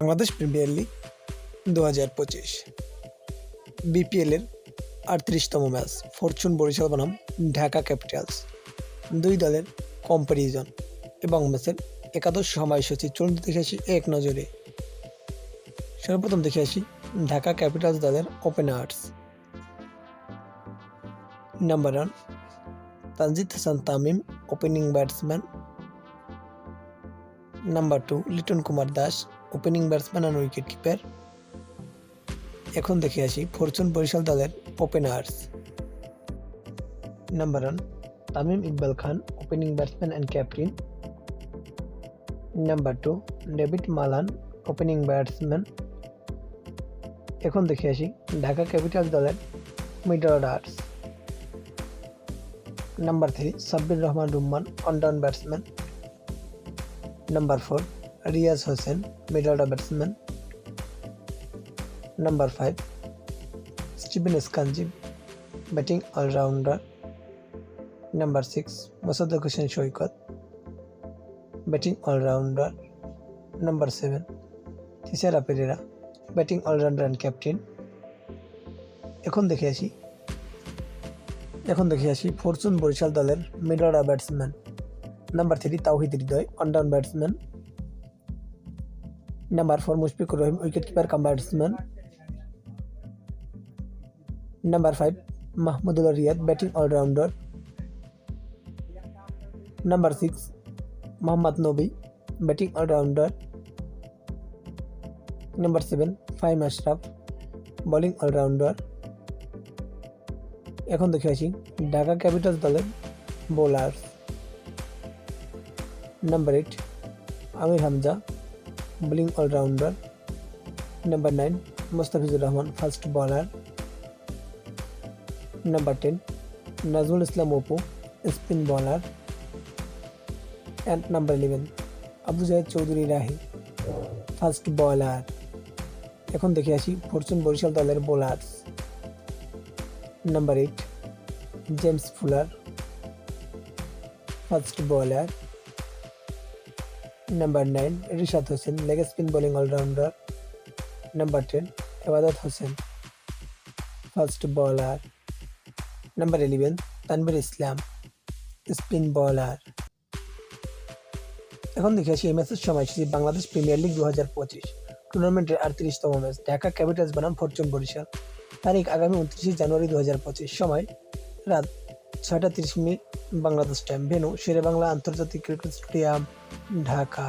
Bangladesh premier league দু হাজার পঁচিশ। বিপিএলের আটত্রিশতম ম্যাচ, ফরচুন বরিশাল বনাম, ঢাকা ক্যাপিটালস। দুই দলের কম্প্যারিজন এবং ম্যাচের একাদশ সময়সূচি চলুন দেখে আসি এক নজরে। সর্বপ্রথম দেখে আসি ঢাকা ক্যাপিটালস দলের openers number one Tanzid Hasan Tamim opening batsman number two Liton Kumar Das opening batsman and wicket keeper এখন দেখে আসি ফরচুন বরিশাল দলের openers number one Tamim Iqbal Khan opening batsman and captain number two David Malan opening batsman এখন দেখে আসি Dhaka Capitals দলের middle orders number three Sabbir Rahman Rumman one down batsman number four Riyad Hossain middle order batsman number five Steven স্কানজিব batting allrounder number six Mosaddek Hossain Saikat batting allrounder number seven Thisara Perera batting allrounder and captain এখন দেখে আসি। এখন দেখে আসি Fortune Barishal দলের middle order batsman number three Towhid Hridoy one down batsman number four Mushfiqur Rahim wicket keeper cum batsman number five Mahmudullah Riyad batting allrounder number six Mohammad Nabi batting allrounder number seven Faheem Ashraf bowling allrounder এখন দেখে আসি Dhaka Capitals দলের bowler number eight Amir Hamza bowling allrounder number nine Mustafizur Rahman fast bowler number ten Nazmul Islam Apu spin bowler and number eleven Abu Jahed Chowdhury Rahi fast bowler এখন দেখে আসি Fortune Barishal দলের bowlers number eight James Fuller fast bowler number nine Rishad Hossain leg spin bowling allrounder number ten Ebadot Hossain fast bowler number eleven Tanvir Islam spin bowler এখন দেখে আসি এই ম্যাচের সময়সূচি বাংলাদেশ প্রিমিয়ার লিগ দু হাজার পঁচিশ টুর্নামেন্টের আটত্রিশতম ম্যাচ, ঢাকা ক্যাপিটালস বনাম ফরচুন বরিশাল। তারিখ আগামী উনত্রিশে জানুয়ারি দু হাজার পঁচিশ, সময় রাত ছয়টা তিরিশ minute. Bangladesh time venue Shere Bangla আন্তর্জাতিক ক্রিকেট স্টেডিয়াম ঢাকা।